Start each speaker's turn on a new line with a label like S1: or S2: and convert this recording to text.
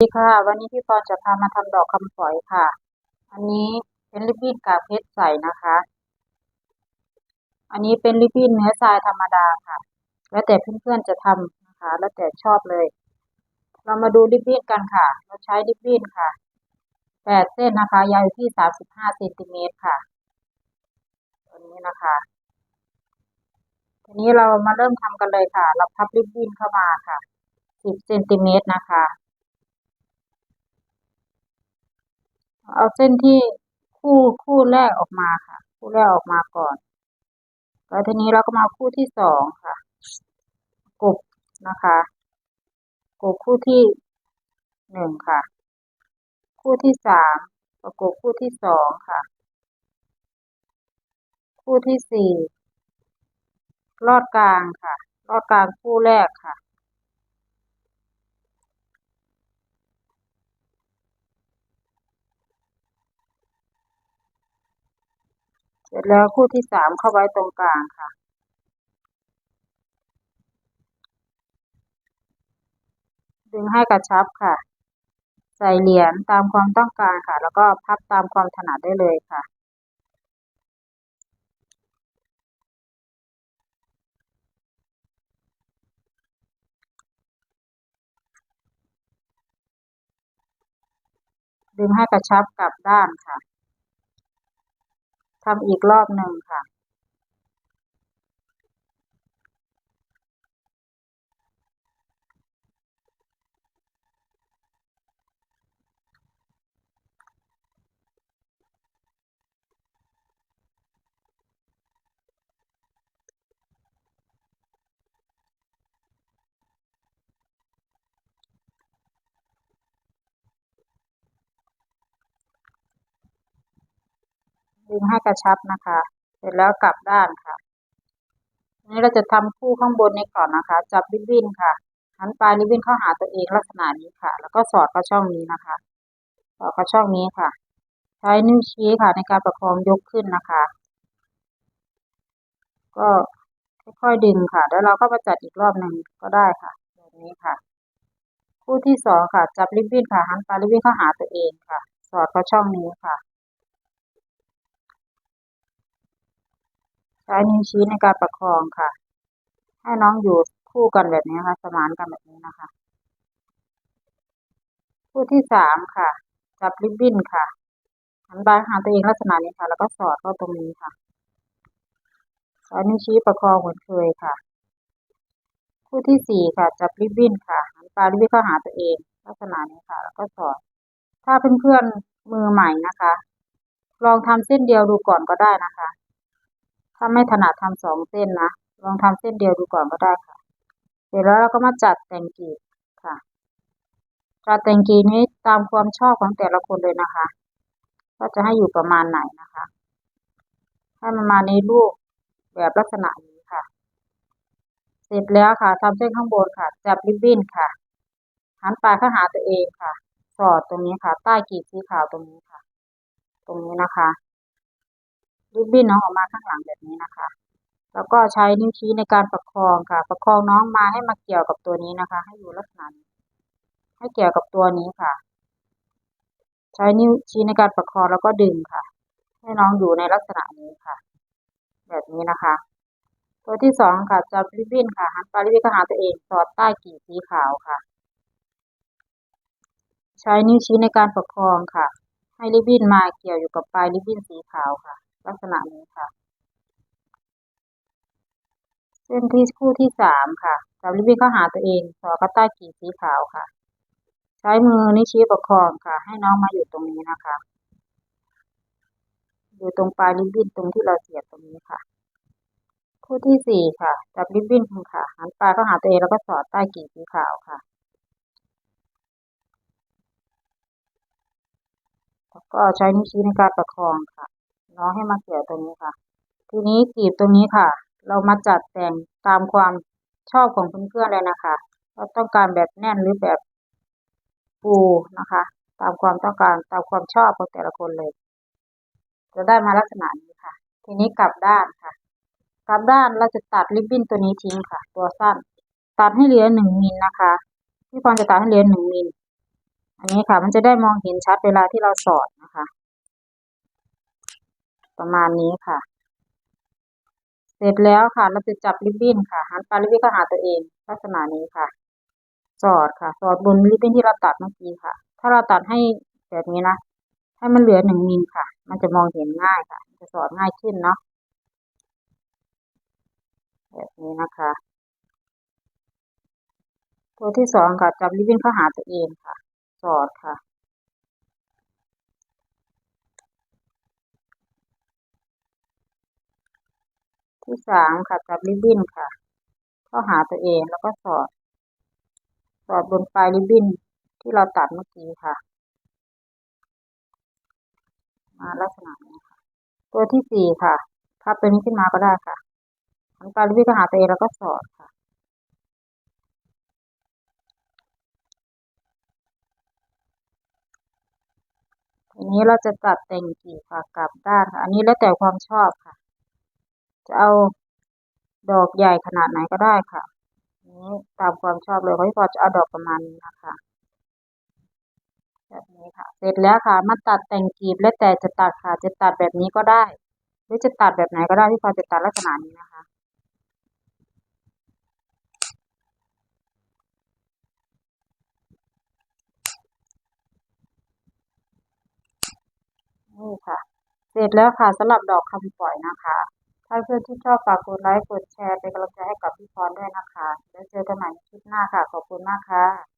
S1: สวัสดีค่ะวันนี้พี่พรจะพามาทำดอกคำฝอยค่ะ อันนี้เป็นริบบิ้นกากเพชรใสนะคะ อันนี้เป็นริบบิ้นเนื้อทรายธรรมดาค่ะ แล้วแต่เพื่อนๆจะทำนะคะ แล้วแต่ชอบเลย เรามาดูริบบิ้นกันค่ะ เราใช้ริบบิ้นค่ะแปดเส้นนะคะยาวอยู่ที่สามสิบห้าเซนติเมตรค่ะตัวนี้นะคะทีนี้เรามาเริ่มทำกันเลยค่ะ เราพับริบบิ้นเข้ามาค่ะสิบเซนติเมตรนะคะ เอาเส้นที่คู่คู่แรกออกมาค่ะ คู่แรกออกมาก่อน แล้วทีนี้เราก็มาคู่ที่สองค่ะ กบนะคะกบคู่ที่หนึ่งค่ะ คู่ที่สามประกบคู่ที่สองค่ะ คู่ที่สี่ลอดกลางค่ะลอดกลางคู่แรกค่ะ เสร็จแล้วคู่ที่สามเข้าไว้ตรงกลางค่ะ ดึงให้กระชับค่ะ ใส่เหรียญตามความต้องการค่ะ แล้วก็พับตามความถนัดได้เลยค่ะดึงให้กระชับกลับด้านค่ะ ทำอีกรอบหนึ่งค่ะ ดึงให้กระชับนะคะ เสร็จแล้วกลับด้านค่ะนี้เราจะทำคู่ข้างบนนี้ก่อนนะคะ จับริบบิ้นค่ะหันปลายริบบิ้นเข้าหาตัวเองลักษณะนี้ค่ะ แล้วก็สอดเข้าช่องนี้นะคะสอดเข้าช่องนี้ค่ะ ใช้นิ้วชี้ค่ะในการประคองยกขึ้นนะคะ ก็ค่อยๆดึงค่ะ แล้วเราก็มาจัดอีกรอบหนึ่งก็ได้ค่ะแบบนี้ค่ะ คู่ที่สองค่ะ จับริบบิ้นค่ะหันปลายริบบิ้นเข้าหาตัวเองค่ะ สอดเข้าช่องนี้ค่ะ ช้นิ้วชี้ในการประคองค่ะ ให้น้องอยู่คู่กันแบบนี้ค่ะ สมานกันแบบนี้นะคะ คู่ที่สามค่ะ จับริบบิ้นค่ะหันปลายหาตัวเองลักษณะนี้ค่ะ แล้วก็สอดเข้าตรงนี้ค่ะใช้นิ้วชี้ประคองเหมือนเคยค่ะ คู่ที่สี่ค่ะ จับริบบิ้นค่ะหันปลายริบบิ้นเข้าหาตัวเอง ลักษณะนี้ค่ะ แล้วก็สอด ถ้าเพื่อนๆมือใหม่นะคะ ลองทำเส้นเดียวดูก่อนก็ได้นะคะ ถ้าไม่ถนัดทำสองเส้นนะลองทำเส้นเดียวดูก่อนก็ได้ค่ะ เสร็จแล้วเราก็มาจัดแต่งกีบค่ะ จัดแต่งกีบนี้ตามความชอบของแต่ละคนเลยนะคะว่าจะให้อยู่ประมาณไหนนะคะ ให้มันมาในรูปแบบลักษณะนี้ค่ะ เสร็จแล้วค่ะทำเส้นข้างบนค่ะ จับริบบิ้นค่ะหันปลายเข้าหาตัวเองค่ะ สอดตรงนี้ค่ะ ใต้กีบสีขาวตรงนี้ค่ะ ตรงนี้นะคะ ริบบิ้นน้องออกมาข้างหลังแบบนี้นะคะ แล้วก็ใช้นิ้วชี้ในการประคองค่ะ ประคองน้องมาให้มาเกี่ยวกับตัวนี้นะคะ ให้อยู่ลักษณะให้เกี่ยวกับตัวนี้ค่ะ ใช้นิ้วชี้ในการประคองแล้วก็ดึงค่ะ ให้น้องอยู่ในลักษณะนี้ค่ะ แบบนี้นะคะ ตัวที่สองค่ะจับริบบิ้นค่ะหันปลายริบบิ้นเข้าหาตัวเองสอดใต้กีบสีขาวค่ะ ใช้นิ้วชี้ในการประคองค่ะ ให้ริบบิ้นมาเกี่ยวอยู่กับปลายริบบิ้นสีขาวค่ะ ลักษณะนี้ค่ะ เส้นที่คู่ที่สามค่ะจับริบบิ้นเข้าหาตัวเองสอดเข้าใต้กีสีขาวค่ะ ใช้มือนิ้วชี้ประคองค่ะ ให้น้องมาอยู่ตรงนี้นะคะอยู่ตรงปลายริบบิ้นตรงที่เราเสียบตรงนี้ค่ะ คู่ที่สี่ค่ะ จับริบบิ้นค่ะ หันปลายเข้าหาตัวเองแล้วก็สอดใต้กีบสีขาวค่ะแล้วก็ใช้นิ้วชี้ในการประคองค่ะ น้องให้มาเกี่ยวตรงนี้ค่ะ ทีนี้กีบตรงนี้ค่ะ เรามาจัดแต่งตามความชอบของเพื่อนๆเลยนะคะเราต้องการแบบแน่นหรือแบบปูนะคะ ตามความต้องการตามความชอบของแต่ละคนเลย จะได้มาลักษณะนี้ค่ะ ทีนี้กลับด้านค่ะ กลับด้านเราจะตัดริบบิ้นตัวนี้ทิ้งค่ะ ตัวสั้น ตัดให้เหลือหนึ่งมิลนะคะพี่พรจะตัดให้เหลือหนึ่งมิลอันนี้ค่ะ มันจะได้มองเห็นชัดเวลาที่เราสอดนะคะ ประมาณนี้ค่ะ เสร็จแล้วค่ะ เราจะจับริบบิ้นค่ะ หันปลายริบบิ้นก็หาตัวเอง ลักษณะนี้ค่ะ สอดค่ะ สอดบนริบบิ้นที่เราตัดเมื่อกี้ค่ะ ถ้าเราตัดให้แบบนี้นะ ให้มันเหลือหนึ่งมิลค่ะ มันจะมองเห็นง่ายค่ะ จะสอดง่ายขึ้นเนาะ แบบนี้นะคะ ตัวที่สองค่ะ จับริบบิ้นเข้าหาตัวเองค่ะ สอดค่ะ ที่สามค่ะจับริบบิ้นค่ะ เข้าหาตัวเองแล้วก็สอด สอดบนปลายริบบิ้นที่เราตัดเมื่อกี้ค่ะ มาลักษณะนี้ค่ะ ตัวที่สี่ค่ะพับตัวนี้ขึ้นมาก็ได้ค่ะหันปลายริบบิ้นเข้าหาตัวเองแล้วก็สอดค่ะทีนี้เราจะตัดแต่งกี่ค่ะกลับด้านค่ะ อันนี้แล้วแต่ความชอบค่ะ จะเอาดอกใหญ่ขนาดไหนก็ได้ค่ะ นี้ตามความชอบเลยเพราะพี่พอจะเอาดอกประมาณนี้นะคะแบบนี้ค่ะ เสร็จแล้วค่ะ มาตัดแต่งกีบแล้วแต่จะตัดค่ะ จะตัดแบบนี้ก็ได้ หรือจะตัดแบบไหนก็ได้พี่พอจะตัดลักษณะนี้นะคะนี่ค่ะ เสร็จแล้วค่ะสำหรับดอกคำปล่อยนะคะ ถ้าเพื่อนที่ชอบฝากกดไลค์ กดแชร์ เป็นกำลังใจให้กับพี่พรด้วยนะคะ แล้วเจอกันใหม่คลิปหน้าค่ะ ขอบคุณมากค่ะ